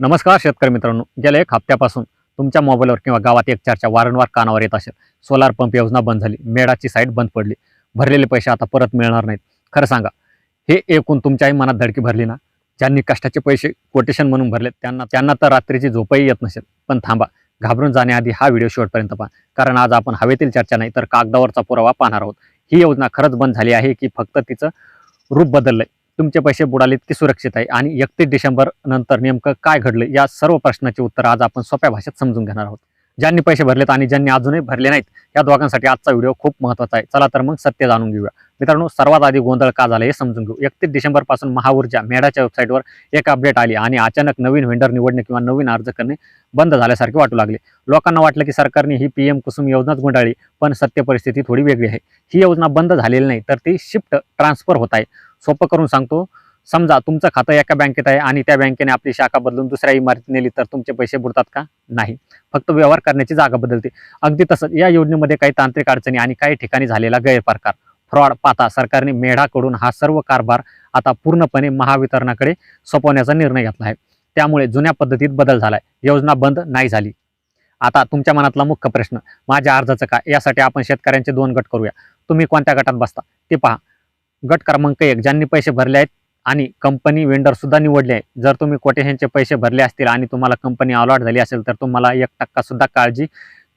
नमस्कार शेतकरी मित्रांनो. गेल्या एक हप्त्यापासून तुमच्या मोबाईलवर किंवा गावात एक चर्चा वारंवार कानावर येत असेल. सोलार पंप योजना बंद झाली. मेडाची साईट बंद पडली. भरलेले पैसे आता परत मिळणार नाहीत. खरं सांगा हे ऐकून तुमच्याही मनात धडकी भरली ना? ज्यांनी कष्टाचे पैसे कोटेशन म्हणून भरले त्यांना त्यांना तर रात्रीची झोपही येत नसेल. पण थांबा घाबरून जाण्याआधी हा व्हिडिओ शेवटपर्यंत पहा. कारण आज आपण हवेतील चर्चा नाही तर कागदावरचा पुरावा पाहणार आहोत. ही योजना खरंच बंद झाली आहे की फक्त तिचं रूप बदललंय? तुमचे पैसे बुडालेत की सुरक्षित आहे? आणि एकतीस डिसेंबर नंतर नेमकं काय घडलं? या सर्व प्रश्नाचे उत्तर आज आपण सोप्या भाषेत समजून घेणार आहोत. ज्यांनी पैसे भरलेत आणि ज्यांनी अजूनही भरले नाहीत या दोघांसाठी आजचा व्हिडिओ खूप महत्त्वाचा आहे. चला तर मग सत्य जाणून घेऊया. मित्रांनो सर्वात आधी गोंधळ का झाला हे समजून घेऊ. एकतीस डिसेंबरपासून महाऊर्जा मेढाच्या वेबसाईटवर एक अपडेट आली आणि अचानक नवीन व्हेंडर निवडणे किंवा नवीन अर्ज करणे बंद झाल्यासारखे वाटू लागले. लोकांना वाटलं की सरकारने ही पीएम कुसुम योजनाच गुंडाळली पण सत्य परिस्थिती थोडी वेगळी आहे. ही योजना बंद झालेली नाही तर ती शिफ्ट ट्रान्सफर होत आहे. सोपं करून सांगतो. समजा तुमचं खातं एका बँकेत आहे आणि त्या बँकेने आपली शाखा बदलून दुसऱ्या इमारतीत नेली तर तुमचे पैसे बुडतात का? नाही. फक्त व्यवहार करण्याची जागा बदलते. अगदी तसंच या योजनेमध्ये काही तांत्रिक अडचणी आणि काही ठिकाणी झालेला गैरप्रकार. फ्रॉड पाहता सरकारने मेढाकडून हा सर्व कारभार आता पूर्णपणे महावितरणाकडे सोपवण्याचा निर्णय घेतला आहे. त्यामुळे जुन्या पद्धतीत बदल झालाय. योजना बंद नाही झाली. आता तुमच्या मनातला मुख्य प्रश्न माझ्या अर्जाचं काय? यासाठी आपण शेतकऱ्यांचे दोन गट करूया. तुम्ही कोणत्या गटात बसता? ते पहा. गट क्रमांक एक ज्यांनी पैसे भरले आहेत आणि कंपनी वेंडर सुद्धा निवडले आहे जर तुम्ही कोटेशनचे पैसे भरले असतील आणि तुम्हाला कंपनी अलॉट झाली असेल तर तुम्हाला एक टक्का सुद्धा काळजी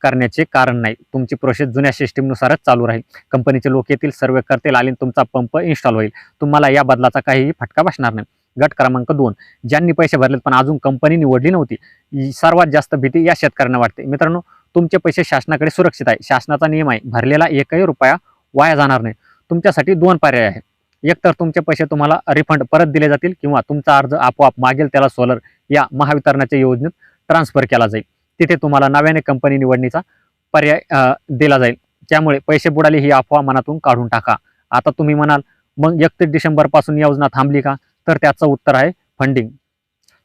करण्याचे कारण नाही. तुमची प्रोसेस जुन्या सिस्टीमनुसारच चालू राहील. कंपनीचे लोक येतील सर्वे करतील आणि तुमचा पंप इन्स्टॉल होईल. तुम्हाला या बदलाचा काहीही फटका बसणार नाही. गट क्रमांक दोन ज्यांनी पैसे भरलेत पण अजून कंपनी निवडली नव्हती सर्वात जास्त भीती या शेतकऱ्यांना वाटते. मित्रांनो तुमचे पैसे शासनाकडे सुरक्षित आहे. शासनाचा नियम आहे भरलेला एकही रुपया वाया जाणार नाही. तुमच्यासाठी दोन पर्याय आहेत. एकतर तुमचे पैसे तुम्हाला रिफंड परत दिले जातील किंवा तुमचा अर्ज आपोआप मागेल त्याला सोलर या महावितरणाच्या योजनेत ट्रान्सफर केला जाईल. तिथे तुम्हाला नव्याने कंपनी निवडणीचा पर्याय दिला जाईल. त्यामुळे पैसे बुडाले ही अफवा मनातून काढून टाका. आता तुम्ही म्हणाल मग एकतीस डिसेंबरपासून योजना थांबली का? तर त्याचं उत्तर आहे फंडिंग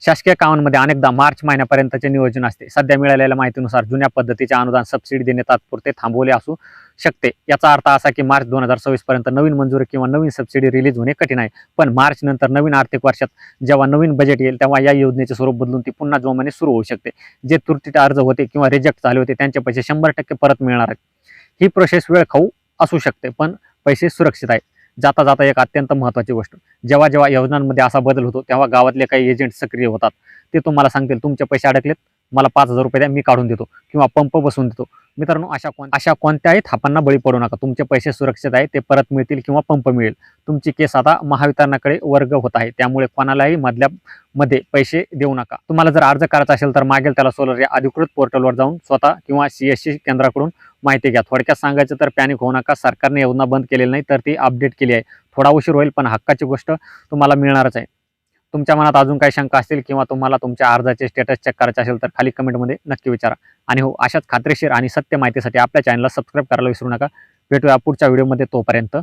शासकीय कामांमध्ये अनेकदा मार्च महिन्यापर्यंतचे नियोजन असते. सध्या मिळालेल्या माहितीनुसार जुन्या पद्धतीचे अनुदान सबसिडी देणे तात्पुरते थांबवले असू शकते. याचा अर्थ असा की मार्च दोन हजार सव्वीस पर्यंत नवीन मंजुरी किंवा नवीन सबसिडी रिलीज होणे कठीण आहे. पण मार्च नंतर नवीन आर्थिक वर्षात जेव्हा नवीन बजेट येईल तेव्हा या योजनेचे स्वरूप बदलून ती पुन्हा जोमाने सुरू होऊ शकते. जे तुरटीचे अर्ज होते किंवा रिजेक्ट झाले होते त्यांचे पैसे शंभर टक्के परत मिळणार आहेत. ही प्रोसेस वेळ खाऊ असू शकते पण पैसे सुरक्षित आहेत. जाता जाता एक अत्यंत महत्त्वाची गोष्ट. जेव्हा जेव्हा योजनांमध्ये असा बदल होतो तेव्हा गावातले काही एजंट सक्रिय होतात. ते तुम्हाला सांगतील तुमचे पैसे अडकलेत मला पाच हजार रुपये द्या मी काढून देतो किंवा पंप बसवून देतो. मित्रांनो अशा कोण अशा कोणत्याही थापांना बळी पडू नका. तुमचे पैसे सुरक्षित आहे ते परत मिळतील किंवा पंप मिळेल. तुमची केस आता महावितरणाकडे वर्ग होत आहे. त्यामुळे कोणालाही मधल्या मध्ये पैसे देऊ नका. तुम्हाला जर अर्ज करायचा असेल तर मागेल त्याला सोलर या अधिकृत पोर्टलवर जाऊन स्वतः किंवा सी एस सी केंद्राकडून माहिती घ्या. थोडक्यात सांगायचं तर पॅनिक होऊ नका. सरकारने योजना बंद केलेली नाही तर ती अपडेट केली आहे. थोडा उशीर होईल पण हक्काची गोष्ट तुम्हाला मिळणारच आहे. तुमच्या मनात अजून काही शंका असतील किंवा तुम्हाला तुमच्या अर्जाचे स्टेटस चेक करायचे असेल तर खाली कमेंटमध्ये नक्की विचारा. आणि हो अशाच खात्रीशीर आणि सत्य माहितीसाठी आपल्या चॅनलला सबस्क्राईब करायला विसरू नका. भेटूया पुढच्या व्हिडिओमध्ये तोपर्यंत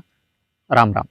राम राम.